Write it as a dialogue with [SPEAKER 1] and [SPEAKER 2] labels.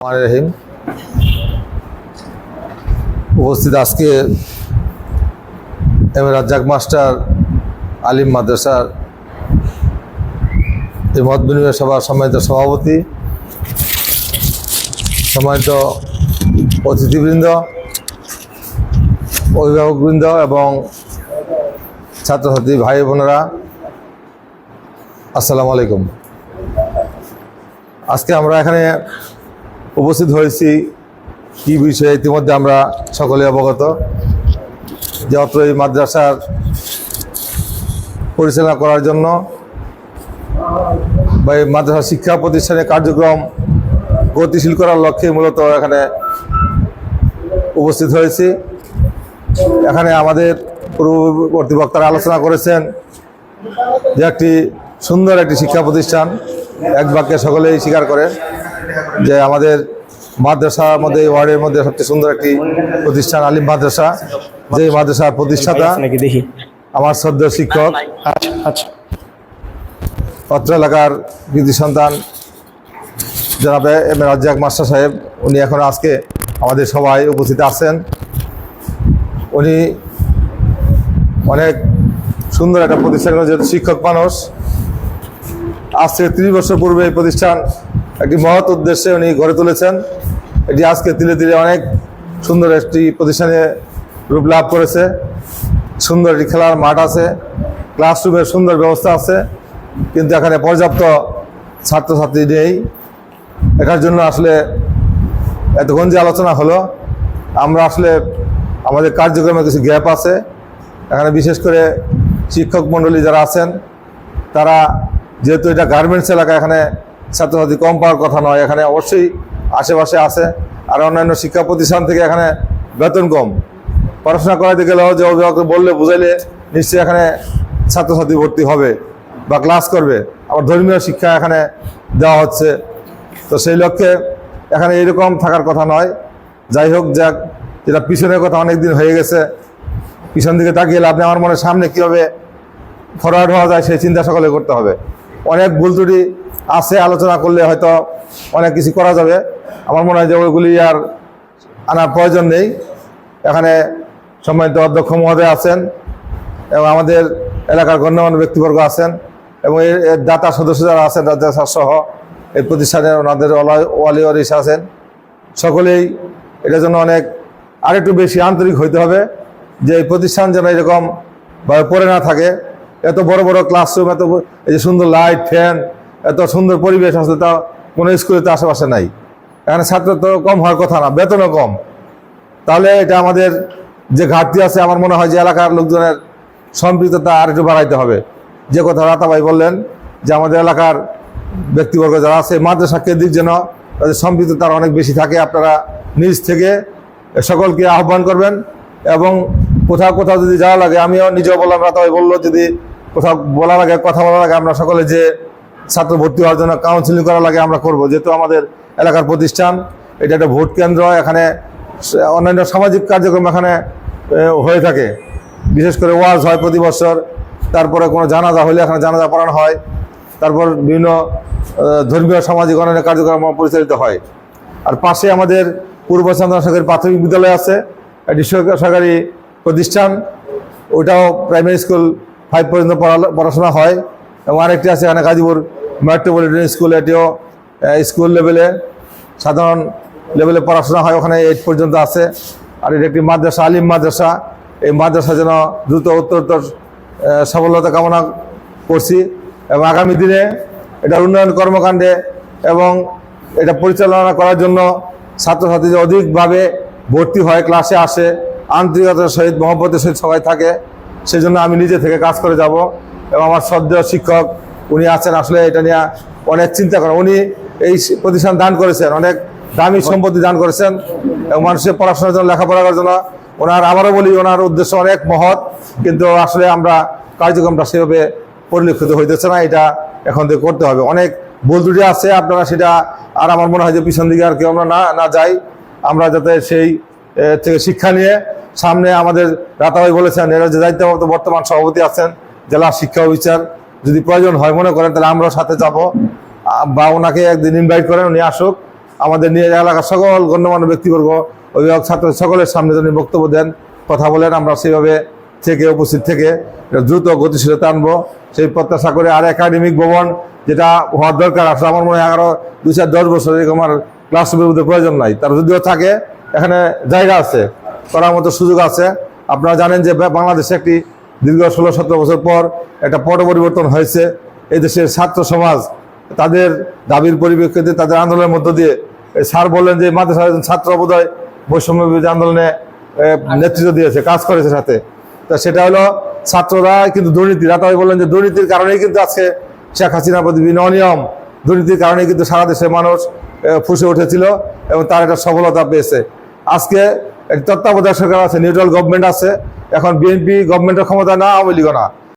[SPEAKER 1] রহিম উপস্থিত আজকে M Razzak master, আলিম মাদ্রাসার এই মত বিনিময় সভার সম্মানিত সভাপতি, সম্মানিত অতিথিবৃন্দ, অভিভাবকবৃন্দ এবং ছাত্রছাত্রী ভাই বোনেরা, আসসালামু আলাইকুম। আজকে আমরা এখানে উপস্থিত হয়েছি কি বিষয়ে ইতিমধ্যে আমরা সকলে অবগত। যে অত্র এই মাদ্রাসার পরিচালনা করার জন্য বা এই মাদ্রাসা শিক্ষা প্রতিষ্ঠানের কার্যক্রম গতিশীল করার লক্ষ্যে মূলত এখানে উপস্থিত হয়েছি। এখানে আমাদের পূর্ববর্তী বক্তারা আলোচনা করেছেন যে একটি সুন্দর একটি শিক্ষা প্রতিষ্ঠান, এক বাক্যে সকলেই স্বীকার করেন। যে আমাদের মাদ্রাসার মধ্যে এই ওয়ার্ডের মধ্যে সবচেয়ে সুন্দর একটি প্রতিষ্ঠান আলিম মাদ্রাসা। যে মাদ্রাসার প্রতিষ্ঠাতা
[SPEAKER 2] নাকি দেখি।
[SPEAKER 1] আমার শ্রদ্ধ শিক্ষক।
[SPEAKER 2] আচ্ছা। আচ্ছা
[SPEAKER 1] অত্র এলাকার কৃতি সন্তান জনাবে এম রাজ্জাক মাস্টার সাহেব উনি এখন আজকে আমাদের সবাই উপস্থিত আছেন। উনি অনেক সুন্দর একটা প্রতিষ্ঠান যেহেতু শিক্ষক মানুষ। আজ থেকে ত্রিশ বছর পূর্বে এই প্রতিষ্ঠান একটি মহৎ উদ্দেশ্যে উনি গড়ে তুলেছেন। এটি আজকে ধীরে ধীরে অনেক সুন্দর একটি প্রতিষ্ঠানে রূপ লাভ করেছে। সুন্দর একটি খেলার মাঠ আছে ক্লাসরুমের সুন্দর ব্যবস্থা আছে, কিন্তু এখানে পর্যাপ্ত ছাত্রছাত্রী নেই। এটার জন্য আসলে এতক্ষণ যে আলোচনা হলো। আমরা আসলে আমাদের কার্যক্রমে কিছু গ্যাপ আছে। এখানে বিশেষ করে শিক্ষক মণ্ডলী যারা আছেন, তারা যেহেতু এটা গার্মেন্টস এলাকা, এখানে ছাত্রছাত্রী কম পাওয়ার কথা নয়, এখানে অবশ্যই আশেপাশে আছে। আর অন্যান্য শিক্ষা প্রতিষ্ঠান থেকে এখানে বেতন কম। পড়াশোনা করাতে গেলেও যে অভিভাবক বললে, বুঝাইলে নিশ্চয়ই এখানে ছাত্রছাত্রী ভর্তি হবে বা ক্লাস করবে। আবার ধর্মীয় শিক্ষা এখানে দেওয়া হচ্ছে। তো সেই লক্ষ্যে এখানে এরকম থাকার কথা নয়। যাই হোক, যাক, যেটা পিছনের কথা অনেক দিন হয়ে গেছে, পিছন দিকে তাকিয়ে আপনি আমার মনে সামনে কীভাবে ফরওয়ার্ড হওয়া যায়, সেই চিন্তা সকলে করতে হবে। অনেক ভুল ত্রুটি আছে, আলোচনা করলে হয়তো অনেক কিছু করা যাবে। আমার মনে হয় যে ওইগুলি আর আনার প্রয়োজন নেই। এখানে সম্মানিত অধ্যক্ষ মহোদয় আছেন এবং আমাদের এলাকার গণ্যমান্য ব্যক্তিবর্গ আছেন এবং এর দাতা সদস্য যারা আছেন রাজ্য সহ এই প্রতিষ্ঠানের ওনাদের ওয়ালি ওয়ারিস আছেন। সকলেই এটার জন্য অনেক আরেকটু বেশি আন্তরিক হইতে হবে যে এই প্রতিষ্ঠান যেন এরকম পড়ে না থাকে। এত বড় বড় ক্লাসরুম এত এই যে সুন্দর লাইট ফ্যান এত সুন্দর পরিবেশ আছে তা কোনো স্কুলে তো আশেপাশে নাই। এখানে ছাত্র তো কম হওয়ার কথা না, বেতনও কম। তাহলে এটা আমাদের যে ঘাটতি আছে, আমার মনে হয় যে এলাকার লোকজনের সম্পৃক্ততা আর একটু বাড়াইতে হবে। যে কথা রাতাভাই বললেন, যে আমাদের এলাকার ব্যক্তিবর্গ যারা আছে, মাদ্রাসা কেন্দ্রিক যেন তাদের সম্পৃক্ততা অনেক বেশি থাকে, আপনারা নিজ থেকে সকলকে আহ্বান করবেন। এবং কোথাও কোথাও যদি যাওয়া লাগে, আমিও নিজেও বললাম রাতাভাই বলল, যদি কোথাও বলার আগে, কথা বলার আগে আমরা সকলে যে ছাত্র ভর্তি হওয়ার জন্য কাউন্সিলিং করা লাগে আমরা করব। যেহেতু আমাদের এলাকার প্রতিষ্ঠান, এটা একটা ভোট কেন্দ্র, এখানে অন্যান্য সামাজিক কার্যক্রম এখানে হয়ে থাকে। বিশেষ করে ওয়াজ হয় প্রতি বছর, তারপরে কোনো জানাজা হলে এখানে জানাজা পড়ানো হয়। তারপর বিভিন্ন ধর্মীয়, সামাজিক, অন্যান্য কার্যক্রম পরিচালিত হয়। আর পাশে আমাদের পূর্ব চন্দ্র সরকারি প্রাথমিক বিদ্যালয় আছে একটি সরকারি প্রতিষ্ঠান ওটাও প্রাইমারি স্কুল ফাইভ পর্যন্ত পড়া- পড়াশোনা হয়। এবং আরেকটি আছে এখানে গাজীপুর মেট্রোপলিটন স্কুল এটিও স্কুল লেভেলে সাধারণ লেভেলে পড়াশোনা হয়, ওখানে এইট পর্যন্ত আছে। আর এটা একটি মাদ্রাসা, আলিম মাদ্রাসা। এই মাদ্রাসা যেন দ্রুত উত্তরোত্তর সফলতা কামনা করছি। এবং আগামী দিনে এটা উন্নয়ন কর্মকাণ্ডে এবং এটা পরিচালনা করার জন্য ছাত্রছাত্রীদের অধিকভাবে ভর্তি হয় ক্লাসে আসে। আন্তরিকতার সহিত, মহব্বতের সহিত সবাই থাকে। সেই জন্য আমি নিজে থেকে কাজ করে যাব এবং আমার শ্রদ্ধেয় শিক্ষক উনি আছেন, আসলে এটা নিয়ে অনেক চিন্তা করেন উনি এই প্রতিষ্ঠান দান করেছেন, অনেক দামি সম্পত্তি দান করেছেন এবং মানুষের পড়াশোনার জন্য, লেখাপড়া করার জন্য। ওনার, আবারও বলি, ওনার উদ্দেশ্য অনেক মহৎ, কিন্তু আসলে আমরা কার্যক্রমটা সেভাবে পরিলক্ষিত হইতেছে না, এটা এখন থেকে করতে হবে। অনেক ভুল ত্রুটি আছে, আপনারা সেটা আর আমার মনে হয় যে পিছন দিকে আর কেউ আমরা না না যাই। আমরা যাতে সেই থেকে শিক্ষা নিয়ে সামনে আমাদের রাতাভাই বলেছেন, এরা যে দায়িত্বপ্রাপ্ত বর্তমান সভাপতি আছেন, জেলা শিক্ষা অফিসার, যদি প্রয়োজন হয় মনে করেন, তাহলে আমরাও সাথে যাব। বা ওনাকে একদিন ইনভাইট করেন, উনি আসুক। আমাদের নিয়ে এলাকার সকল গণ্যমান্য ব্যক্তিবর্গ, অভিভাবক ছাত্র সকলের সামনে যিনি বক্তব্য দেন, কথা বলেন, আমরা সেইভাবে থেকে উপস্থিত থেকে দ্রুত গতিশীলতা আনব। সেই প্রত্যাশা করে আর একাডেমিক ভবন যেটা হওয়ার দরকার আছে আমার মনে হয় আরও দুই চার দশ বছর এরকম আর ক্লাসরুমের মধ্যে প্রয়োজন নাই। তার যদিও থাকে, এখানে জায়গা আছে। করার মতো সুযোগ আছে। আপনারা জানেন যে বাংলাদেশে একটি দীর্ঘ ষোলো সতেরো বছর পর একটা পট পরিবর্তন হয়েছে। এই দেশের ছাত্র সমাজ তাদের দাবির পরিপ্রেক্ষিতে তাদের আন্দোলনের মধ্য দিয়ে স্যার বললেন যে একজন ছাত্র বোধহয় বৈষম্য বিরোধী আন্দোলনে নেতৃত্ব দিয়েছে, কাজ করেছে সাথে। তা সেটা হলো ছাত্ররা কিন্তু দুর্নীতি। রাতাই বললেন যে দুর্নীতির কারণেই কিন্তু আজকে শেখ হাসিনার প্রতি বিভিন্ন অনিয়ম, দুর্নীতির কারণেই কিন্তু সারা দেশের মানুষ ফুসে উঠেছিল এবং তার একটা সফলতা পেয়েছে। আজকে তত্ত্বাবধায়ক সরকার আছে নিউট্রাল গভর্নমেন্ট আছে। এখন বিএনপি গভর্নমেন্টের ক্ষমতা না আওয়ামী লীগও না।